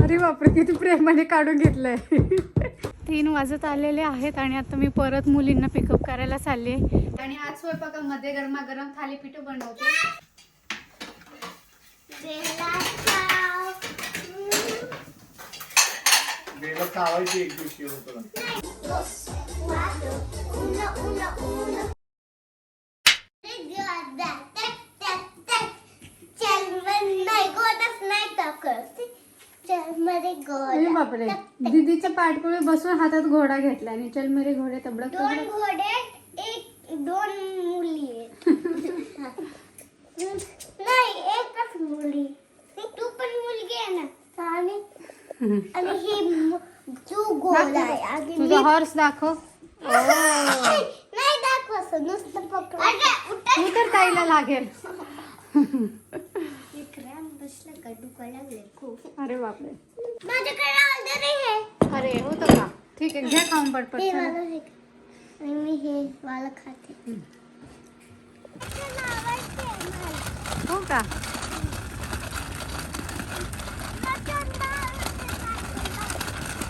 अरे बापरे किती प्रेमाने काढून घेतलंय. तीन वाजत आलेले आहेत आणि आता मी परत मुलींना पिकअप करायला चालले आणि आज स्वयंपाकामध्ये गरमागरम थालीपीठ बनवते. वेळेला चावायची एक दिवशी होतं. अरे बापरे. दीदीच्या पाठपुळे बसून हातात घोडा घेतला. आणि चल मेरे घोडे तबडक दोन तबडक घोडे एक दोन मुली. आहेत. नाही एकच मुली. तू पण मुलगी आहे ना आणि आणि ही मु- आहे. आणि तुझा मी- हॉर्स दाखव. नाही दाखव असं नुसतं पकड तू तर ताईला लागेल. का दुखायला लागले खूप. अरे बापरे. माझ्याकडे ऑर्डर आहे. अरे होतं का? ठीक आहे घ्या खाऊन पटपट हे चला. वाला हे आणि मी हे वाला खाते. हो का?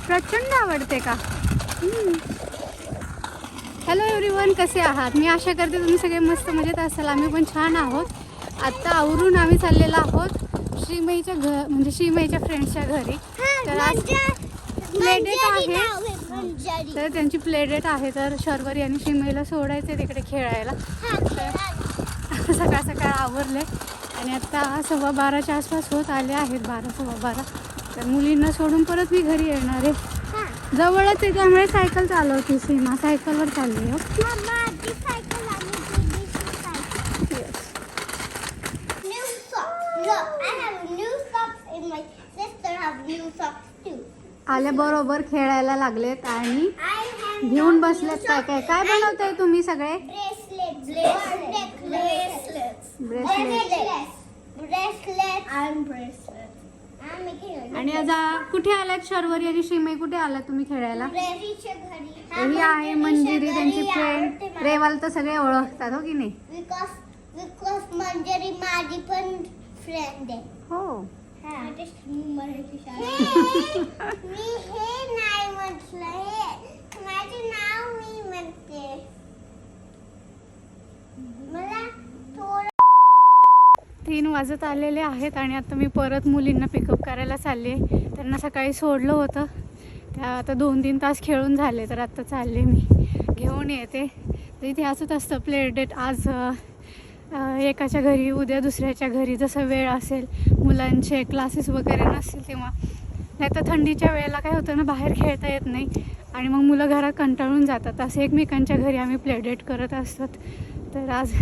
प्रचंड आवडते का? हॅलो एव्हरीवन कसे आहात? मी आशा करते तुम्ही सगळे मस्त मजेत असाल. आम्ही पण छान आहोत. आत्ता आवरून आम्ही चाललेलो आहोत. श्रीमईच्या घर म्हणजे श्रीमईच्या फ्रेंड्सच्या घरी. तर आज प्ले डेट आहे. तर त्यांची प्ले डेट आहे. तर शर्वरी आणि श्रीमईला सोडायचे तिकडे खेळायला. सकाळ सकाळ आवरले. आणि आता सव्वा बाराच्या आसपास होत आले आहेत. बारा सव्वा बारा. तर मुलींना सोडून परत मी घरी येणार आहे. जवळच आहे त्यामुळे सायकल चालवते. सीमा सायकलवर चालली हो आल्याबरोबर खेळायला लागलेत आणि घेऊन बसलेत काय काय? काय बनवताय तुम्ही सगळे? आणि आज आ- कुठे आलात? शर्वरी आणि श्रीमई कुठे आलात तुम्ही खेळायला? ही आहे मंजिरी त्यांची फ्रेंड रेवाल तर सगळे ओळखतात हो की नाही? बिकॉज बिकॉज मंजरी माझी पण फ्रेंड आहे. हो. मी हे नाही म्हटलं हे माझे नाव मी म्हणते. मला थोडं तीन वाजत आलेले आहेत आणि आता मी परत मुलींना पिकअप करायला चालले त्यांना सकाळी सोडलं होतं. त्या आता दोन तीन तास खेळून झाले तर आता चालले मी. घेऊन येते. तर इथे असंच असतं प्ले डेट आज एकाच्या घरी उद्या दुसऱ्याच्या घरी जसं वेळ असेल मुलांचे क्लासेस वगैरे नसतील तेव्हा. नाही तर थंडीच्या वेळेला काय होतं ना बाहेर खेळता येत नाही. आणि मग मुलं घरात कंटाळून जातात. असे एकमेकांच्या घरी आम्ही प्लेडेट करत असतात. तर आज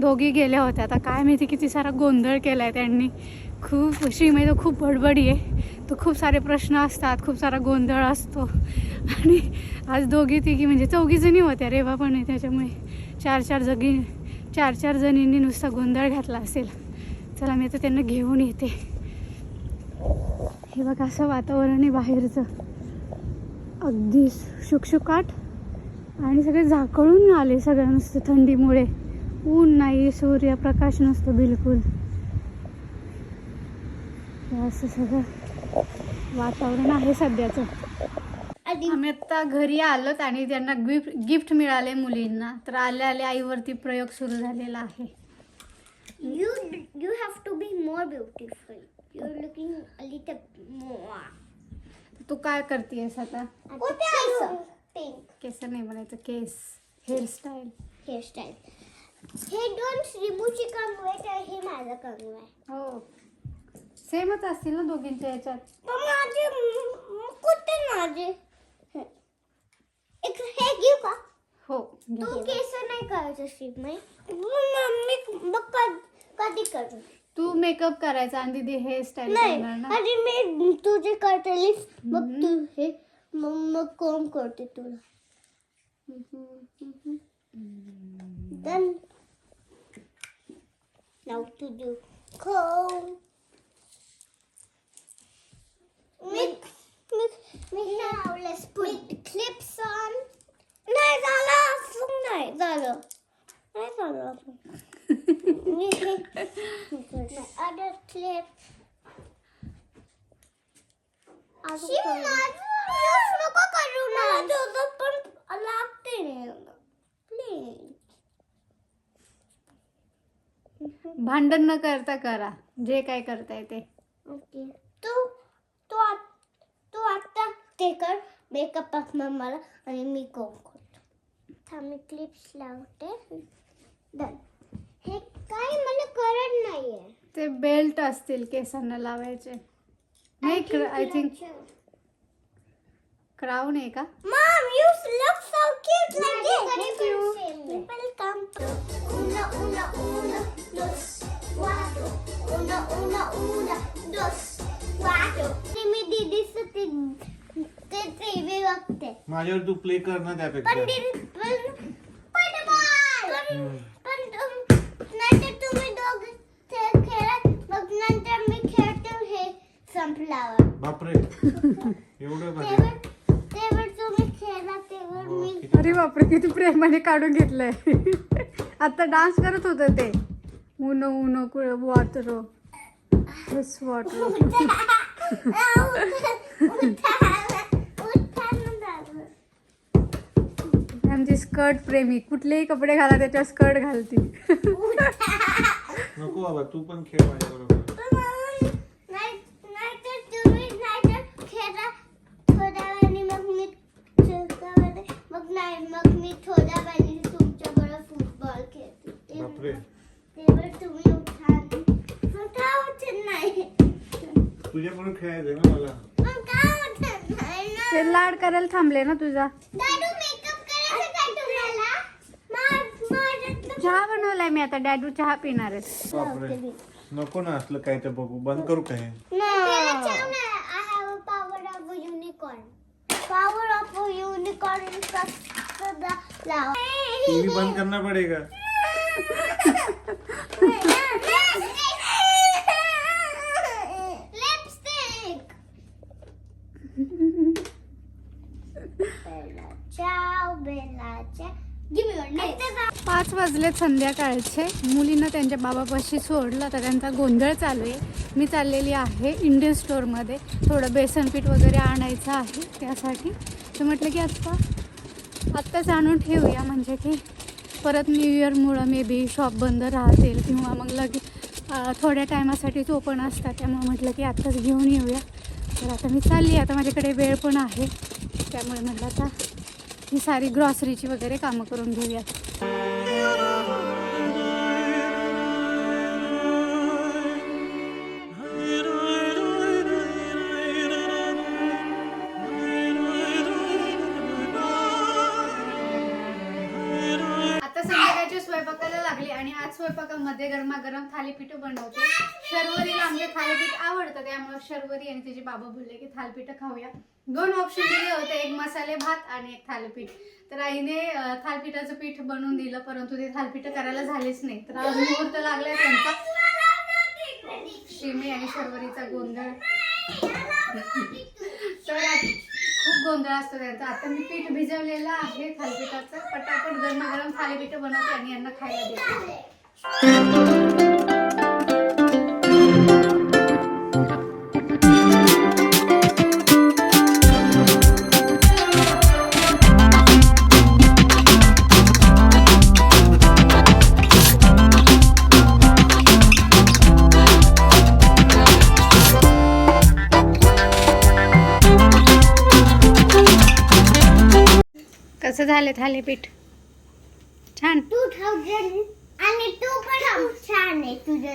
दोघी गेल्या होत्या. आता काय माहिती किती सारा गोंधळ केला आहे त्यांनी. खूप श्रीमय तर खूप बडबडी आहे. तर खूप सारे प्रश्न असतात खूप सारा गोंधळ असतो. आणि आज दोघी तिघी म्हणजे चौघी जणी होत्या रेवा पण आहे त्याच्यामुळे चार चार जगी चार चार जणींनी नुसता गोंधळ घातला असेल. चला मी आता त्यांना घेऊन येते. हे बघा असं वातावरण आहे बाहेरचं. अगदी शुकशुकाट आणि सगळे झाकळून आले सगळं नुसतं थंडीमुळे. ऊन नाही सूर्यप्रकाश नसतो बिलकुल. हे असं सगळं वातावरण आहे सध्याचं. आम्ही आता घरी आलोत आणि त्यांना गिफ्ट गिफ्ट मिळाले मुलींना तर आल्या आल्या आईवरती प्रयोग सुरू झालेला आहे You you have to be more beautiful. You're looking a little more. तू काय करतेस आता कुठे आलो? Pink केस नाही बनायचं केस हेअरस्टाईल hairstyle. हे दोन श्रीबूची कंगवे आणि हे माझं कंगवा आहे. हो सेमच असतील ना दोघींच्या याच्यात पण माझे कुठे माझे? हे. एक हे घेऊ का? हो तू. केस नाही करायचं श्रीप नाही मम्मी मग कध- करू तू मेकअप करायचा आणि दीदी हेअरस्टाईल नाही करणार ना आधी मी तुझे करतेली मग तू हे मग मग कोम करते तुला Then now to do comb. Me, me, me now let's put नाही झालं असं. मी करू ना तुझं पण लागते प्लीज भांडण न करता करा. जे काय करताय ते. ओके. तू तू आत तू आता ते कर. मेकअप असणार मला आणि मी कोण करतो. थांब मी क्लिप्स लावते. हे काय मला करत नाहीये. ते बेल्ट असतील केसांना लावायचे. नाही आय थिंक क्राऊन आहे का? मॉम यू लुक सो ते टीव्ही बघते माझ्यावर तू प्ले कर ना त्यापेक्षा. अरे बापरे किती प्रेमाने काढून घेतलंय. आता डान्स करत होत ते. उनो उनो वॉटर आमची स्कर्ट प्रेमी. कुठलेही कपडे घाला त्याच्यावर स्कर्ट घालती. नको बाबा तू पण खेळ माझ्या बरोबर मग नाही मग मी थोड्या वेळाने तुमच्या बरोबर फुटबॉल खेळते बापरे तेव्हा तुम्ही उठा मग का उठत नाही तुझ्या पण खेळायचंय ना मला मग का उठत नाही ना ते लाड करायला थांबले ना तुझा. तर- चहा बनवलाय मी आता डॅडू चहा पिणार बापरे. नको ना असलं काय ते बघू. बंद करू काय power of a unicorn. पाच वाजलेत संध्याकाळचे. मुलीनं त्यांच्या बाबापाशी सोडलं. तर त्यांचा गोंधळ चालू आहे. मी चाललेली आहे इंडियन स्टोअरमध्ये थोडं बेसन पीठ वगैरे आणायचं आहे त्यासाठी. तर म्हटलं की आत्ता आत्ताच आणून ठेवूया. म्हणजे की परत न्यू इयरमुळं मे बी शॉप बंद राहतील किंवा मग लगे थोड्या टायमासाठीच ओपन असतात त्यामुळे म्हटलं की आत्ताच घेऊन येऊया. तर आता मी चालली. आता माझ्याकडे वेळ पण आहे. त्यामुळे म्हटलं आता ही सारी ग्रॉसरीची वगैरे कामं करून घेऊयात. आता संध्याकाळची स्वयंपाकाला लागली आणि आज स्वयंपाकामध्ये गरमागरम थालीपीठ बनवते. शर्वरीला आमचे थालीपीठ आवडतं त्यामुळे शर्वरी आणि तिचे बाबा बोलले की थालीपीठ खाऊया. दोन ऑप्शन दिले होते. एक मसाले भात आणि एक थालीपीठ. तर आईने अं, थालीपीठाचं पीठ बनवून दिलं परंतु ते थालीपीठ करायला झालेच नाही. तर आज मुहूर्त लागलाय त्यांचा. शिमी आणि शर्वरीचा गोंधळ. तर खूप गोंधळ असतो त्यांचा. आता मी पीठ भिजवलेलं आहे थालीपीठाचं. पटापट गरमागरम थालीपीठ बनवते आणि यांना खायला देते. झालं थालीपीठ छान. टू थाउजंड आणि तू पण छान आहे तुझ्या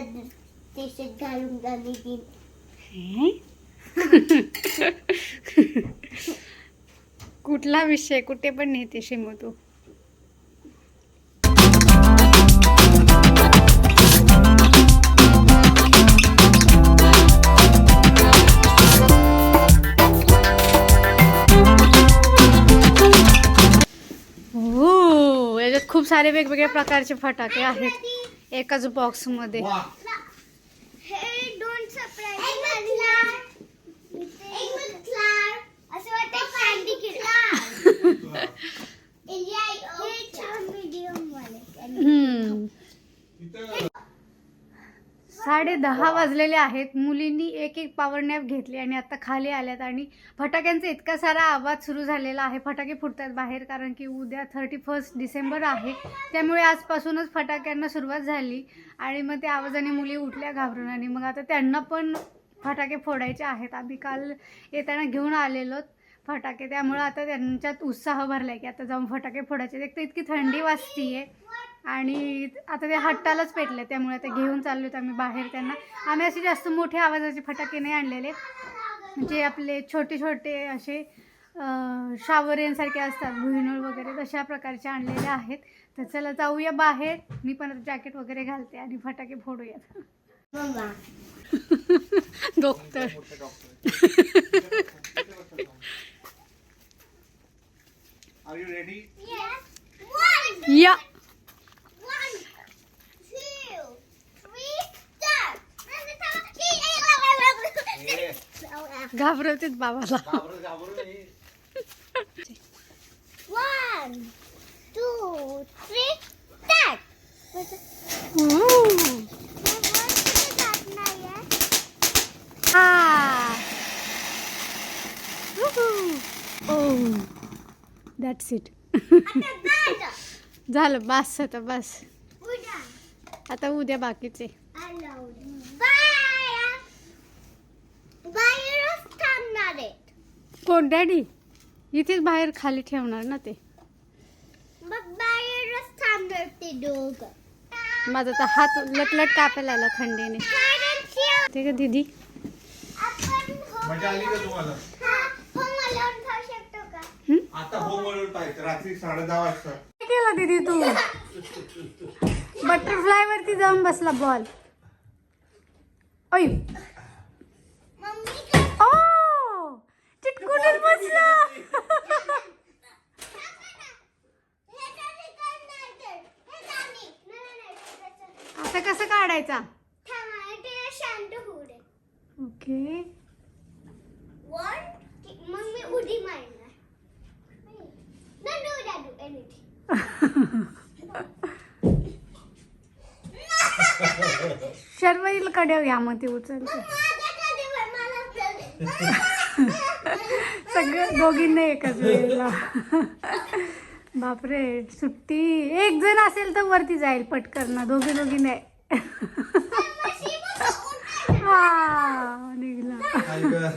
देशात घालून झाली ती. कुठला विषय? कुठे पण नेते शिमू तू. खूप सारे वेगवेगळ्या प्रकारचे फटाके आहेत. एकाच बॉक्समध्ये हे हे हम्म. साडे दहा वाजलेले आहेत. मुलींनी एक एक पॉवर नॅप घेतली आणि आता खाली आल्यात आणि फटाक्यांचा इतका सारा आवाज सुरू झालेला आहे. फटाके फुटतात बाहेर कारण की उद्या थर्टी फर्स्ट डिसेंबर आहे. त्यामुळे आजपासूनच फटाक्यांना सुरुवात झाली आणि मग त्या आवाजाने मुली उठल्या घाबरून आणि मग आता त्यांना पण फटाके फोडायचे आहेत. आम्ही काल येताना घेऊन आलेलो फटाके. त्यामुळे आता त्यांच्यात उत्साह भरलाय की आता जाऊन फटाके फोडायचे एक तर इतकी थंडी वाजतीये. आणि आता ते हट्टालाच पेटले त्यामुळे आता घेऊन चाललो आम्ही बाहेर त्यांना. आम्ही असे जास्त मोठे आवाजाचे फटाके नाही आणलेले. जे आपले छोटे छोटे असे शावर यांसारखे असतात भुईनूळ वगैरे तशा प्रकारचे आणलेले आहेत. तर चला जाऊया बाहेर. मी पण जॅकेट वगैरे घालते आणि फटाके फोडूयात. डॉक्टर. Are you. घाबरवतेच बाबाला. घाबरू घाबरू नाही One. Two. Three. Start. That's it झालं बस आता बस. आता उद्या बाकीचे बाहेरच थांबणार आहे कोण डॅडी इथेच बाहेर खाली ठेवणार ना ते. मग बाहेरच थांबणार ते दोघं. माझा तर हात लटलट कापायला आला थंडीने. ते का दीदी. आपण मजा आली का तुम्हाला? मला खाऊ शकतो का? आता म्हणून पाहिजे. रात्री साडे दहा वाजता. काय केलं दीदी तू? बटरफ्लाय वरती जाऊन बसला बॉल ओय मम्मी का ओ चिटकूनच बसला ह्याच्याने काय नाही तर. ह्याच्याने. नाही, नाही, नाही, ह्याच्याने. आता कसं काढायचा. ओके मग मी उडी मारणार. नाही, no, दादू, anything. शर्वईल कडे घ्या मग ती उचलते सगळं दोघींना एकाच वेळेला बापरे सुट्टी एक जण असेल तर वरती जाईल पटकन दोघी दोघी नाही. हा निघला?